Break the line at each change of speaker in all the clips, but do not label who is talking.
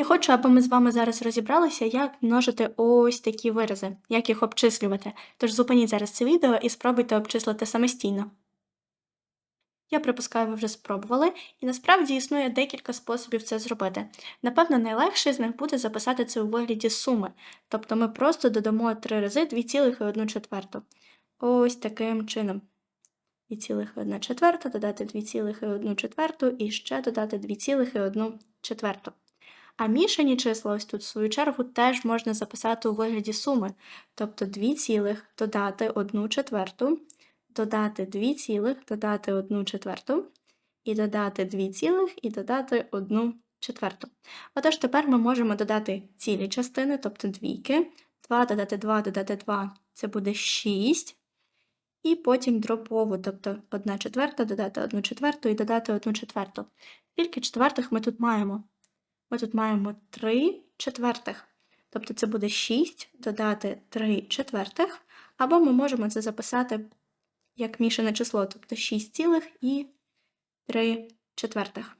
Я хочу, аби ми з вами зараз розібралися, як множити ось такі вирази, як їх обчислювати. Тож зупиніть зараз це відео і спробуйте обчислити самостійно. Я припускаю, ви вже спробували, і насправді існує декілька способів це зробити. Напевно, найлегший з них буде записати це у вигляді суми, тобто ми просто додамо 3 рази 2,1 четверту. Ось таким чином. 2,1 четверта, додати 2,1 четверту і ще додати 2,1 четверту. А мішані числа ось тут, в свою чергу, теж можна записати у вигляді суми, тобто 2 цілих додати 1 четверту, додати 2 цілих, додати 1 четверту, і додати 2 цілих і додати 1 четверту. Отож, тепер ми можемо додати цілі частини, тобто двійки. 2 додати 2 додати 2 це буде 6. І потім дробову, тобто 1 четверта, додати 1 четверту і додати 1 четверту. Скільки четвертих ми тут маємо? Ми тут маємо 3 четвертих. Тобто це буде 6 додати 3 четвертих, або ми можемо це записати як мішане число, тобто 6 цілих і 3 четвертих.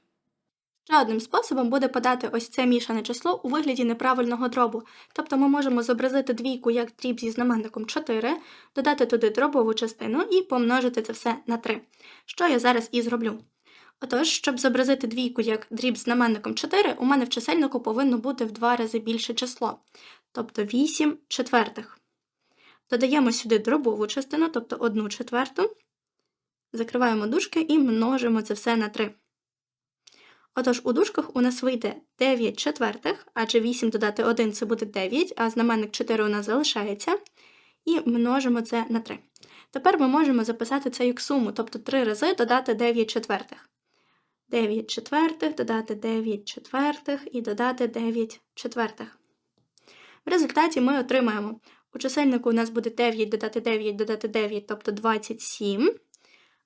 Ще одним способом буде подати ось це мішане число у вигляді неправильного дробу. Тобто ми можемо зобразити двійку як дріб зі знаменником 4, додати туди дробову частину і помножити це все на 3. Що я зараз і зроблю. Отож, щоб зобразити двійку як дріб з знаменником 4, у мене в чисельнику повинно бути в два рази більше число, тобто 8 четвертих. Додаємо сюди дробову частину, тобто 1 четверту, закриваємо дужки і множимо це все на 3. Отож, у дужках у нас вийде 9 четвертих, адже 8 додати 1 це буде 9, а знаменник 4 у нас залишається. І множимо це на 3. Тепер ми можемо записати це як суму, тобто 3 рази додати 9 четвертих. 9 четвертих, додати 9 четвертих і додати 9 четвертих. В результаті ми отримаємо. У чисельнику у нас буде 9 додати 9 додати 9, тобто 27.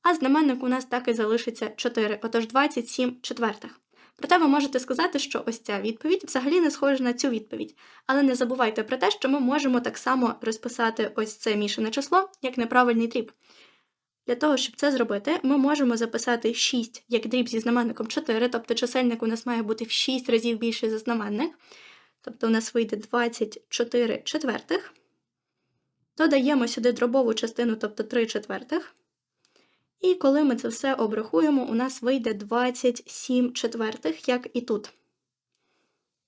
А знаменник у нас так і залишиться 4, отож 27 четвертих. Проте ви можете сказати, що ось ця відповідь взагалі не схожа на цю відповідь. Але не забувайте про те, що ми можемо так само розписати ось це мішане число як неправильний дріб. Для того, щоб це зробити, ми можемо записати 6 як дріб зі знаменником 4, тобто чисельник у нас має бути в 6 разів більший за знаменник. Тобто у нас вийде 24 четвертих. Додаємо сюди дробову частину, тобто 3 четвертих. І коли ми це все обрахуємо, у нас вийде 27 четвертих, як і тут.